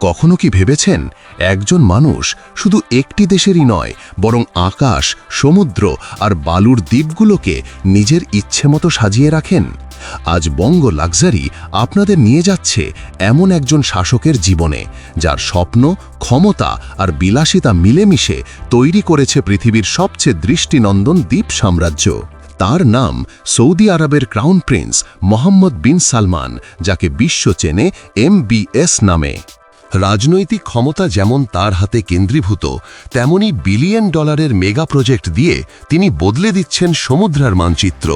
কখনো কি ভেবেছেন একজন মানুষ শুধু একটি দেশেরই নয়, বরং আকাশ, সমুদ্র আর বালুর দ্বীপগুলোকে নিজের ইচ্ছে মতো সাজিয়ে রাখেন? আজ বঙ্গ লাক্সারি আপনাদের নিয়ে যাচ্ছে এমন একজন শাসকের জীবনে, যার স্বপ্ন, ক্ষমতা আর বিলাসিতা মিলেমিশে তৈরি করেছে পৃথিবীর সবচেয়ে দৃষ্টিনন্দন দ্বীপ সাম্রাজ্য। তার নাম সৌদি আরবের crown prince Mohammed bin Salman, যাকে বিশ্ব চেনে এমবিএস নামে। রাজনৈতিক ক্ষমতা যেমন তার হাতে কেন্দ্রীভূত, তেমনি বিলিয়ন ডলারের মেগা প্রজেক্ট দিয়ে তিনি বদলে দিচ্ছেন সমুদ্রার মানচিত্র।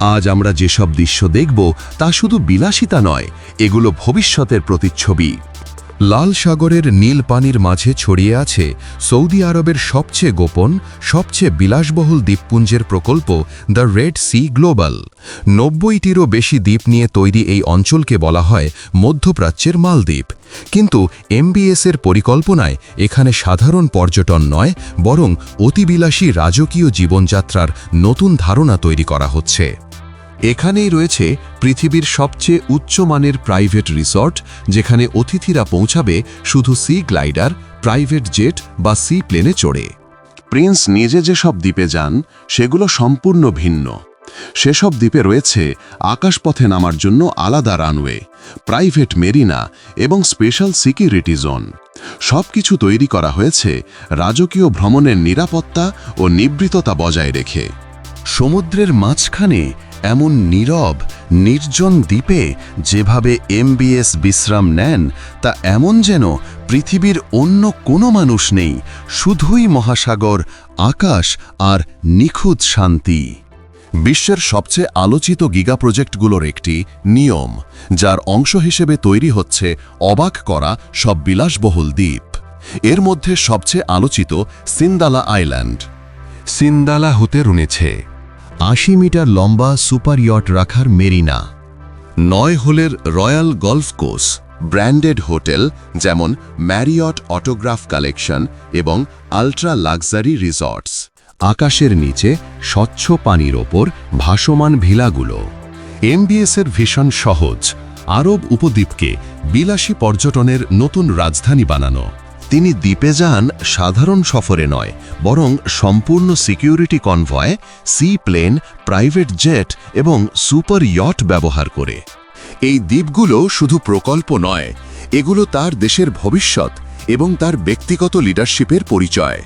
আজ আমরা যেসব দৃশ্য দেখব, তা শুধু বিলাসিতা নয়, এগুলো ভবিষ্যতের প্রতিচ্ছবি। লাল সাগরের নীল পানির মাঝে ছড়িয়ে আছে সৌদি আরবের সবচেয়ে গোপন, সবচেয়ে বিলাসবহুল দ্বীপপুঞ্জের প্রকল্প দ্য রেড সি গ্লোবাল। নব্বইটিরও বেশি দ্বীপ নিয়ে তৈরি এই অঞ্চলকে বলা হয় মধ্যপ্রাচ্যের মালদ্বীপ। কিন্তু এমবিএসের পরিকল্পনায় এখানে সাধারণ পর্যটন নয়, বরং অতিবিলাসী রাজকীয় জীবনযাত্রার নতুন ধারণা তৈরি করা হচ্ছে। এখানেই রয়েছে পৃথিবীর সবচেয়ে উচ্চমানের প্রাইভেট রিসর্ট যেখানে অতিথিরা পৌঁছাবে শুধু সি গ্লাইডার প্রাইভেট জেট বা সি প্লেনে চড়ে। প্রিন্স নিজে যেসব দ্বীপে যান সেগুলো সম্পূর্ণ ভিন্ন। সেসব দ্বীপে রয়েছে আকাশপথে নামার জন্য আলাদা রানওয়ে প্রাইভেট মেরিনা এবং স্পেশাল সিকিউরিটি জোন। সব কিছু তৈরি করা হয়েছে রাজকীয় ভ্রমণের নিরাপত্তা ও নিবৃততা বজায় রেখে। সমুদ্রের মাঝখানে এমন নীরব, নির্জন দ্বীপে যেভাবে এমবিএস বিশ্রাম নেন, তা এমন যেন পৃথিবীর অন্য কোনো মানুষ নেই, শুধুই মহাসাগর, আকাশ আর নিখুঁত শান্তি। বিশ্বের সবচেয়ে আলোচিত গিগা প্রজেক্টগুলোর একটি নিয়ম, যার অংশ হিসেবে তৈরি হচ্ছে অবাক করা সব বিলাসবহুল দ্বীপ। এর মধ্যে সবচেয়ে আলোচিত সিন্দালা আইল্যান্ড। সিন্দালা হতে রুনেছে। আশি মিটার লম্বা সুপার ইয়ট রাখার মেরিনা। নয় হোলের royal golf course, branded hotel যেমন ম্যারিয়ট অটোগ্রাফ কালেকশন এবং আল্ট্রা লাক্সারি রিসর্টস। আকাশের নিচে স্বচ্ছ পানির ওপর ভাসমান ভিলাগুলো। এমবিএসের ভীষণ সহজ, আরব উপদ্বীপকে বিলাসী পর্যটনের নতুন রাজধানী বানানো। তিনি দ্বীপে যান সাধারণ সফরে নয়, বরং সম্পূর্ণ security convoy sea plane private jet এবং সুপার ইয়ট ব্যবহার করে। এই দ্বীপগুলো শুধু প্রকল্প নয়, এগুলো তার দেশের ভবিষ্যৎ এবং তার ব্যক্তিগত লিডারশিপের পরিচয়।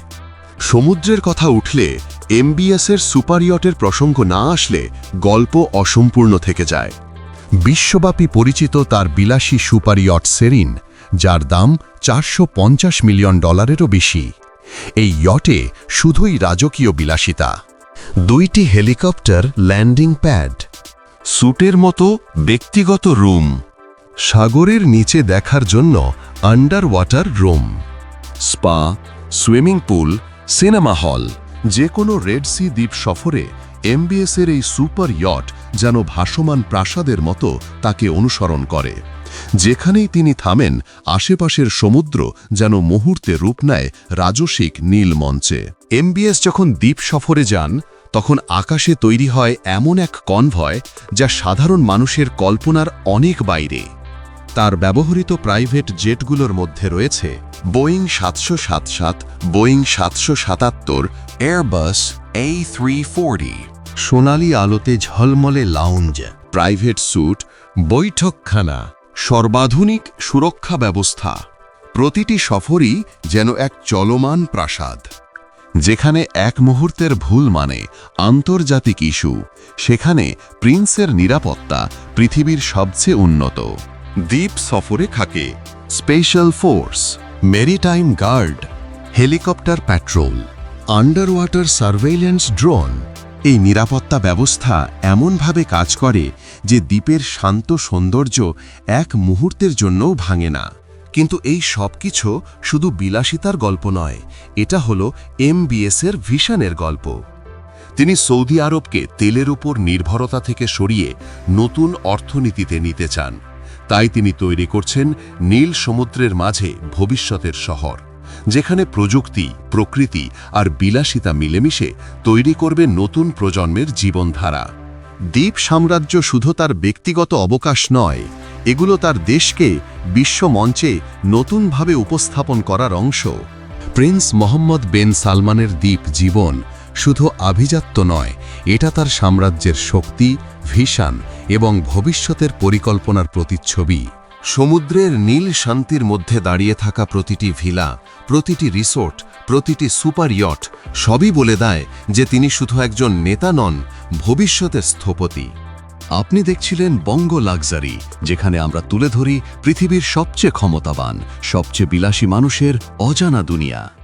সমুদ্রের কথা উঠলে এমবিএসের সুপার ইয়টের প্রসঙ্গ না আসলে গল্প অসম্পূর্ণ থেকে যায়। বিশ্বব্যাপী পরিচিত তার বিলাসী সুপার ইয়ট সেরিন যার দাম চারশো পঞ্চাশ মিলিয়ন ডলারেরও বেশি। এই ইয়টে শুধুই রাজকীয় বিলাসিতা। দুইটি হেলিকপ্টার ল্যান্ডিং প্যাড। স্যুটের মতো ব্যক্তিগত রুম। সাগরের নিচে দেখার জন্য under water room spa, swimming pool, cinema hall যে কোনো রেড সি দ্বীপ সফরে এমবিএসের এই সুপার ইয়ট যেন ভাসমান প্রাসাদের মতো তাকে অনুসরণ করে। যেখানেই তিনি থামেন, আশেপাশের সমুদ্র যেন মুহূর্তে রূপ নেয় রাজসিক নীল মঞ্চে। এমবিএস যখন দ্বীপ সফরে যান, তখন আকাশে তৈরি হয় এমন এক কনভয় যা সাধারণ মানুষের কল্পনার অনেক বাইরে। তার ব্যবহৃত প্রাইভেট জেটগুলোর মধ্যে রয়েছে বোয়িং সাতশো সাত সাত বোয়িং সাতশো সাতাত্তর, এয়ারবাস এ থ্রি ফোরটি, সোনালি আলোতে ঝলমলে লাউঞ্জ, প্রাইভেট স্যুট, বৈঠকখানা। সর্বাধুনিক সুরক্ষা ব্যবস্থা। প্রতিটি সফরই যেন এক চলমান প্রাসাদ। যেখানে এক মুহূর্তের ভুল মানে আন্তর্জাতিক ইস্যু, সেখানে প্রিন্সের নিরাপত্তা পৃথিবীর সবচেয়ে উন্নত। দ্বীপ সফরে থাকে special force, maritime guard, helicopter patrol under water drone. এই নিরাপত্তা ব্যবস্থা এমনভাবে কাজ করে যে দ্বীপের শান্ত সৌন্দর্য এক মুহূর্তের জন্যও ভাঙে না। কিন্তু এই সব কিছু শুধু বিলাসিতার গল্প নয়, এটা হলো এমবিএসের ভিশনের গল্প। তিনি সৌদি আরবকে তেলের উপর নির্ভরতা থেকে সরিয়ে নতুন অর্থনীতিতে নিতে চান। তাই তিনি তৈরি করছেন নীল সমুদ্রের মাঝে ভবিষ্যতের শহর, যেখানে প্রযুক্তি, প্রকৃতি আর বিলাসিতা মিলেমিশে তৈরি করবে নতুন প্রজন্মের জীবনধারা। দ্বীপ সাম্রাজ্য শুধু তার ব্যক্তিগত অবকাশ নয়, এগুলো তার দেশকে, বিশ্ব মঞ্চে নতুনভাবে উপস্থাপন করার অংশ। প্রিন্স মোহাম্মদ বিন সালমানের দ্বীপ জীবন শুধু আভিজাত্য নয়, এটা তার সাম্রাজ্যের শক্তি, ভিশন এবং ভবিষ্যতের পরিকল্পনার প্রতিচ্ছবি। সমুদ্রের নীল শান্তির মধ্যে দাঁড়িয়ে থাকা প্রতিটি ভিলা, প্রতিটি রিসোর্ট, প্রতিটি সুপার ইয়ট সবই বলে দেয় যে তিনি শুধু একজন নেতা নন ভবিষ্যতের স্থপতি। আপনি দেখছিলেন বঙ্গ লাক্সারি, যেখানে আমরা তুলে ধরি পৃথিবীর সবচেয়ে ক্ষমতাবান, সবচেয়ে বিলাসী মানুষের অজানা দুনিয়া।